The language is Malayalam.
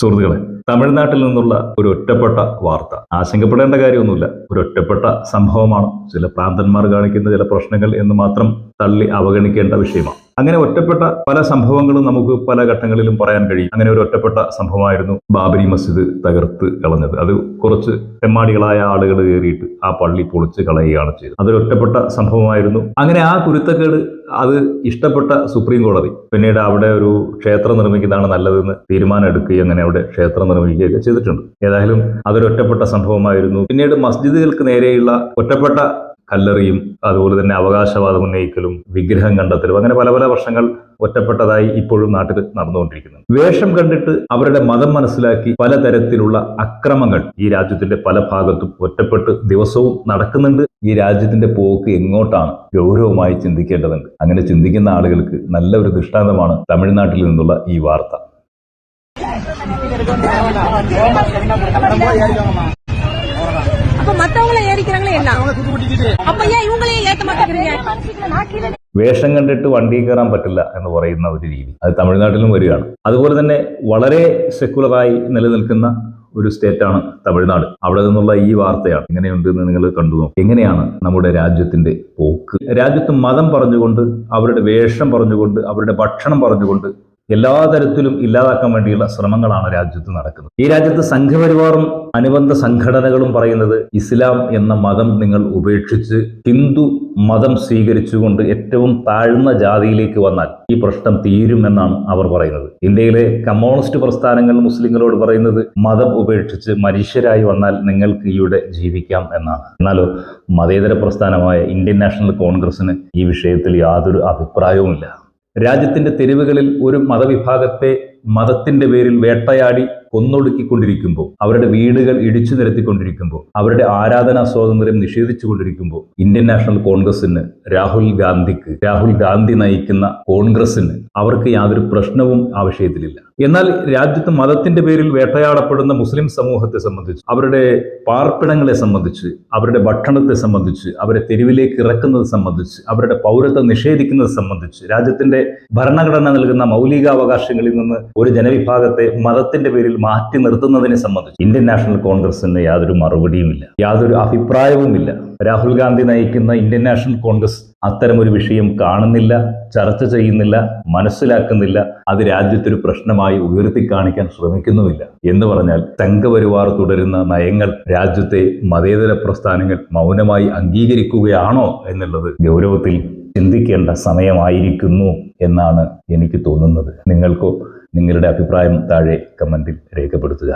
സുഹൃത്തുക്കളെ തമിഴ്നാട്ടിൽ നിന്നുള്ള ഒരു ഒറ്റപ്പെട്ട വാർത്ത. ആശങ്കപ്പെടേണ്ട കാര്യമൊന്നുമില്ല. ഒരു ഒറ്റപ്പെട്ട സംഭവമാണ്. ചില പ്രാന്തന്മാർ കാണിക്കുന്ന ചില പ്രശ്നങ്ങൾ എന്ന് മാത്രം തള്ളി അവഗണിക്കേണ്ട വിഷയമാണ്. അങ്ങനെ ഒറ്റപ്പെട്ട പല സംഭവങ്ങളും നമുക്ക് പല ഘട്ടങ്ങളിലും പറയാൻ കഴിയും. അങ്ങനെ ഒരു ഒറ്റപ്പെട്ട സംഭവമായിരുന്നു ബാബരി മസ്ജിദ് തകർത്ത് കളഞ്ഞത്. അത് കുറച്ച് തെമ്മാടികളായ ആളുകൾ കയറിയിട്ട് ആ പള്ളി പൊളിച്ച് കളയുകയാണ് ചെയ്തത്. അതൊരു ഒറ്റപ്പെട്ട സംഭവമായിരുന്നു. അങ്ങനെ ആ കുരുത്തക്കേട് അത് ഇഷ്ടപ്പെട്ട സുപ്രീം കോടതി പിന്നീട് അവിടെ ഒരു ക്ഷേത്രം നിർമ്മിക്കുന്നതാണ് നല്ലതെന്ന് തീരുമാനം എടുക്കുകയും അങ്ങനെ അവിടെ ക്ഷേത്രം നിർമ്മിക്കുകയൊക്കെ ചെയ്തിട്ടുണ്ട്. ഏതായാലും അതൊരു ഒറ്റപ്പെട്ട സംഭവമായിരുന്നു. പിന്നീട് മസ്ജിദുകൾക്ക് നേരെയുള്ള ഒറ്റപ്പെട്ട കല്ലെറിയും അതുപോലെ തന്നെ അവകാശവാദം ഉന്നയിക്കലും വിഗ്രഹം കണ്ടെത്തലും അങ്ങനെ പല പല വർഷങ്ങൾ ഒറ്റപ്പെട്ടതായി ഇപ്പോഴും നാട്ടിൽ നടന്നുകൊണ്ടിരിക്കുന്നു. വേഷം കണ്ടിട്ട് അവരുടെ മതം മനസ്സിലാക്കി പലതരത്തിലുള്ള അക്രമങ്ങൾ ഈ രാജ്യത്തിന്റെ പല ഭാഗത്തും ഒറ്റപ്പെട്ട് ദിവസവും നടക്കുന്നുണ്ട്. ഈ രാജ്യത്തിന്റെ പോക്ക് എങ്ങോട്ടാണ് ഗൗരവമായി ചിന്തിക്കേണ്ടതുണ്ട് അങ്ങനെ ചിന്തിക്കുന്ന ആളുകൾക്ക് നല്ല ഒരു ദൃഷ്ടാന്തമാണ് തമിഴ്നാട്ടിൽ നിന്നുള്ള ഈ വാർത്ത. വേഷം കണ്ടിട്ട് വണ്ടി കയറാൻ പറ്റില്ല എന്ന് പറയുന്ന ഒരു രീതി. അത് തമിഴ്നാട്ടിലും വരികയാണ്. അതുപോലെ തന്നെ വളരെ സെക്കുലറായി നിലനിൽക്കുന്ന ഒരു സ്റ്റേറ്റാണ് തമിഴ്നാട്. അവിടെ നിന്നുള്ള ഈ വാർത്തയാണ്. എങ്ങനെയുണ്ട് എന്ന് നിങ്ങൾ കണ്ടു നോക്കും. എങ്ങനെയാണ് നമ്മുടെ രാജ്യത്തിന്റെ പോക്ക്? രാജ്യത്ത് മതം പറഞ്ഞുകൊണ്ട് അവരുടെ വേഷം പറഞ്ഞുകൊണ്ട് അവരുടെ ഭക്ഷണം പറഞ്ഞുകൊണ്ട് എല്ലാ തരത്തിലും ഇല്ലാതാക്കാൻ വേണ്ടിയുള്ള ശ്രമങ്ങളാണ് രാജ്യത്ത് നടക്കുന്നത്. ഈ രാജ്യത്ത് സംഘപരിവാറും അനുബന്ധ സംഘടനകളും പറയുന്നത് ഇസ്ലാം എന്ന മതം നിങ്ങൾ ഉപേക്ഷിച്ച് ഹിന്ദു മതം സ്വീകരിച്ചുകൊണ്ട് ഏറ്റവും താഴ്ന്ന ജാതിയിലേക്ക് വന്നാൽ ഈ പ്രശ്നം തീരുമെന്നാണ് അവർ പറയുന്നത്. ഇന്ത്യയിലെ കമ്മ്യൂണിസ്റ്റ് പ്രസ്ഥാനങ്ങൾ മുസ്ലിങ്ങളോട് പറയുന്നത് മതം ഉപേക്ഷിച്ച് മനുഷ്യരായി വന്നാൽ നിങ്ങൾക്ക് ഇവിടെ ജീവിക്കാം എന്നാണ്. എന്നാലോ മതേതര പ്രസ്ഥാനമായ ഇന്ത്യൻ നാഷണൽ കോൺഗ്രസിന് ഈ വിഷയത്തിൽ യാതൊരു അഭിപ്രായവുമില്ല. രാജ്യത്തിന്റെ തെരുവുകളിൽ ഒരു മതവിഭാഗത്തെ മതത്തിന്റെ പേരിൽ വേട്ടയാടി കൊന്നൊടുക്കിക്കൊണ്ടിരിക്കുമ്പോൾ അവരുടെ വീടുകൾ ഇടിച്ചു നിരത്തിക്കൊണ്ടിരിക്കുമ്പോൾ അവരുടെ ആരാധനാ സ്വാതന്ത്ര്യം നിഷേധിച്ചുകൊണ്ടിരിക്കുമ്പോൾ ഇന്ത്യൻ നാഷണൽ കോൺഗ്രസിന് രാഹുൽ ഗാന്ധിക്ക് രാഹുൽ ഗാന്ധി നയിക്കുന്ന കോൺഗ്രസിന് അവർക്ക് യാതൊരു പ്രശ്നവും ആ വിഷയത്തിലില്ല എന്നാൽ രാജ്യത്ത് മതത്തിന്റെ പേരിൽ വേട്ടയാടപ്പെടുന്ന മുസ്ലിം സമൂഹത്തെ സംബന്ധിച്ച് അവരുടെ പാർപ്പിടങ്ങളെ സംബന്ധിച്ച് അവരുടെ ഭക്ഷണത്തെ സംബന്ധിച്ച് അവരെ തെരുവിലേക്ക് ഇറക്കുന്നത് സംബന്ധിച്ച് അവരുടെ പൗരത്വം നിഷേധിക്കുന്നത് സംബന്ധിച്ച് രാജ്യത്തിന്റെ ഭരണഘടന നൽകുന്ന മൗലികാവകാശങ്ങളിൽ നിന്ന് ഒരു ജനവിഭാഗത്തെ മതത്തിന്റെ പേരിൽ മാറ്റി നിർത്തുന്നതിനെ സംബന്ധിച്ച് ഇന്ത്യൻ നാഷണൽ കോൺഗ്രസിന് യാതൊരു മറുപടിയുമില്ല. യാതൊരു അഭിപ്രായവുമില്ല. രാഹുൽ ഗാന്ധി നയിക്കുന്ന ഇന്ത്യൻ നാഷണൽ കോൺഗ്രസ് ഒരു വിഷയം കാണുന്നില്ല ചർച്ച ചെയ്യുന്നില്ല മനസ്സിലാക്കുന്നില്ല അത് രാജ്യത്തൊരു പ്രശ്നമായി ഉയർത്തി കാണിക്കാൻ ശ്രമിക്കുന്നുമില്ല. എന്ന് പറഞ്ഞാൽ സംഘപരിവാർ തുടരുന്ന നയങ്ങൾ രാജ്യത്തെ മതേതര പ്രസ്ഥാനങ്ങൾ മൗനമായി അംഗീകരിക്കുകയാണോ എന്നുള്ളത് ഗൗരവത്തിൽ ചിന്തിക്കേണ്ട സമയമായിരിക്കുന്നു എന്നാണ് എനിക്ക് തോന്നുന്നത്. നിങ്ങൾക്കോ നിങ്ങളുടെ അഭിപ്രായം താഴെ കമന്റിൽ രേഖപ്പെടുത്തുക.